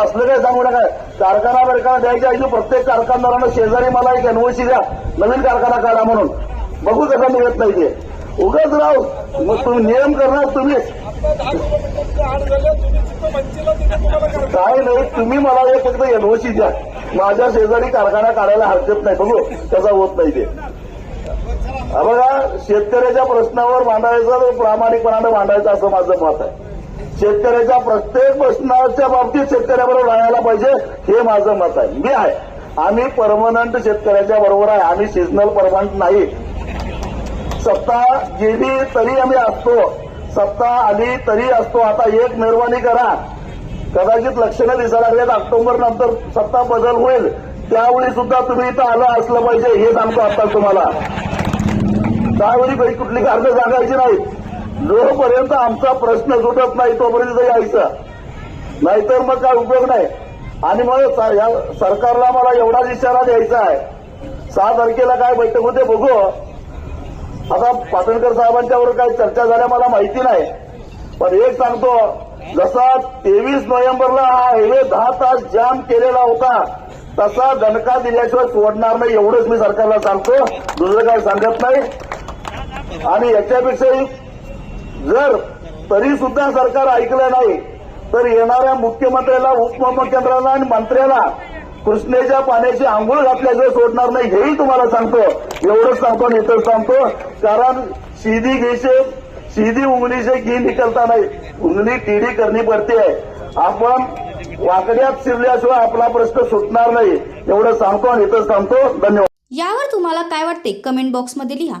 असलं काय सांगू नका. कारखाना बिरखाना द्यायच्या ऐवजी प्रत्येक कारखानदारानं शेजारी मला एक एनओसी द्या. नवीन कारखाना काढा म्हणून. बघू कसा मिळत नाही ते उगाच राव मग तुम्ही नियम करणार तुम्ही. काय नाही तुम्ही मला एक फक्त एनओसी द्या. माझ्या शेजारी कारखाना काढायला हरकत नाही. बघू त्याचा होत नाही ते. हा बघा शेतकऱ्याच्या प्रश्नावर मांडायचं प्रामाणिकपणानं मांडायचं असं माझं मत आहे. शेतकऱ्याच्या प्रत्येक प्रश्नाच्या बाबतीत शेतकऱ्याबरोबर राहायला पाहिजे हे माझं मत आहे. मी आहे. आम्ही परमनंट शेतकऱ्याच्या बरोबर आहे. आम्ही सिजनल परमनंट नाही. सत्ता गेली तरी आम्ही असतो. सत्ता आली तरी असतो. आता एक मेहरबानी करा. कदाचित लक्षणं दिसायला लागल्यात ऑक्टोबर नंतर सत्ता बदल होईल. त्यावेळी सुद्धा तुम्ही इथं आलं असलं पाहिजे. हे सांगतो आता तुम्हाला. त्यावेळी कुठली कारणं सांगायची नाहीत. जोपर्यंत आमचा प्रश्न सुटत नाही तोपर्यंत यायचं. नाहीतर मग काय उपयोग नाही. आणि मग या सरकारला मला एवढाच इशारा द्यायचा आहे. सहा तारखेला काय बैठक होते बघू. आता पाटणकर साहेबांच्यावर काही चर्चा झाल्या मला माहिती नाही. पण एक सांगतो जसा तेवीस नोव्हेंबरला हा हायवे दहा तास जाम केलेला होता तसा दणका दिल्याशिवाय सोडणार नाही एवढंच मी सरकारला सांगतो. दुसरं काय सांगत नाही. आणि याच्यापेक्षाही जर तरी सुद्धा सरकार ऐकलं नाही तर येणाऱ्या मुख्यमंत्र्याला उपमुख्यमंत्र्याला आणि मंत्र्याला कृष्णेच्या पाण्याची आंघोळ घातल्याशिवाय सोडणार नाही हेही तुम्हाला सांगतो. एवढंच सांगतो आणि इतर सांगतो. कारण सीधी घे से सीधी उंगली से घी निकलता नाही उंगली टीडी करणी पडते. आहे आपण वाकड्यात शिरल्याशिवाय आपला प्रश्न सुटणार नाही. एवढं सांगतो आणि इथं सांगतो. धन्यवाद. यावर तुम्हाला काय वाटते? कमेंट बॉक्समध्ये लिहा.